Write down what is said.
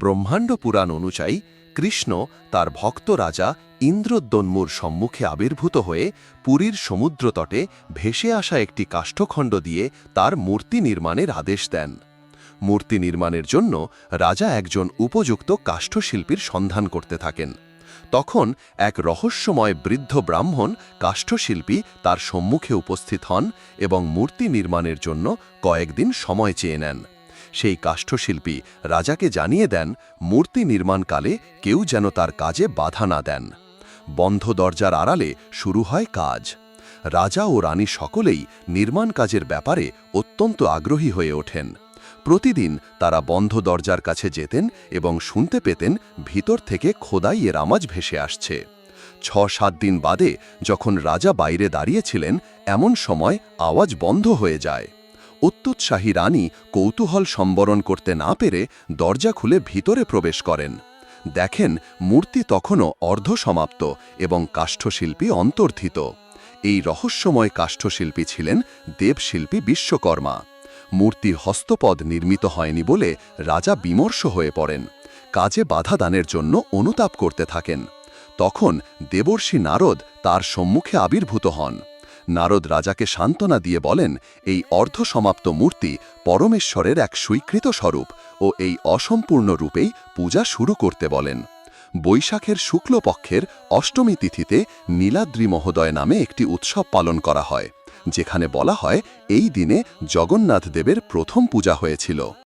ব্রহ্মাণ্ড পুরাণ অনুযায়ী কৃষ্ণ তার ভক্ত রাজা ইন্দ্রদ্যন্মুর সম্মুখে আবির্ভূত হয়ে পুরীর সমুদ্রতটে ভেসে আসা একটি কাষ্ঠখণ্ড দিয়ে তার মূর্তি নির্মাণের আদেশ দেন। মূর্তি নির্মাণের জন্য রাজা একজন উপযুক্ত কাষ্ঠশিল্পীর সন্ধান করতে থাকেন। তখন এক রহস্যময় বৃদ্ধ ব্রাহ্মণ কাষ্ঠশিল্পী তার সম্মুখে উপস্থিত হন এবং মূর্তি নির্মাণের জন্য কয়েকদিন সময় চেয়ে নেন। সেই কাষ্ঠশিল্পী রাজাকে জানিয়ে দেন, মূর্তি নির্মাণকালে কেউ যেন তার কাজে বাধা না দেন। বন্ধ দরজার আড়ালে শুরু হয় কাজ। রাজা ও রানী সকলেই নির্মাণ কাজের ব্যাপারে অত্যন্ত আগ্রহী হয়ে ওঠেন। প্রতিদিন তারা বন্ধ দরজার কাছে যেতেন এবং শুনতে পেতেন ভিতর থেকে খোদাই এর আমাজ ভেসে আসছে। ছ সাত দিন বাদে যখন রাজা বাইরে দাঁড়িয়েছিলেন, এমন সময় আওয়াজ বন্ধ হয়ে যায়। অত্যুৎসাহী রানী কৌতূহল সম্বরণ করতে না পেরে দরজা খুলে ভিতরে প্রবেশ করেন। দেখেন, মূর্তি তখনও অর্ধসমাপ্ত এবং কাষ্ঠশিল্পী অন্তর্ধিত। এই রহস্যময় কাষ্ঠশিল্পী ছিলেন দেবশিল্পী বিশ্বকর্মা। মূর্তির হস্তপদ নির্মিত হয়নি বলে রাজা বিমর্ষ হয়ে পড়েন। কাজে বাধা দানের জন্য অনুতাপ করতে থাকেন। তখন দেবর্ষি নারদ তার সম্মুখে আবির্ভূত হন। নারদ রাজাকে সান্ত্বনা দিয়ে বলেন, এই অর্ধসমাপ্ত মূর্তি পরমেশ্বরের এক স্বীকৃত স্বরূপ ও এই অসম্পূর্ণ রূপেই পূজা শুরু করতে বলেন। বৈশাখের শুক্লপক্ষের অষ্টমী তিথিতে নীলাদ্রি মহোদয় নামে একটি উৎসব পালন করা হয়, যেখানে বলা হয় এই দিনে জগন্নাথ দেবের প্রথম পূজা হয়েছিল।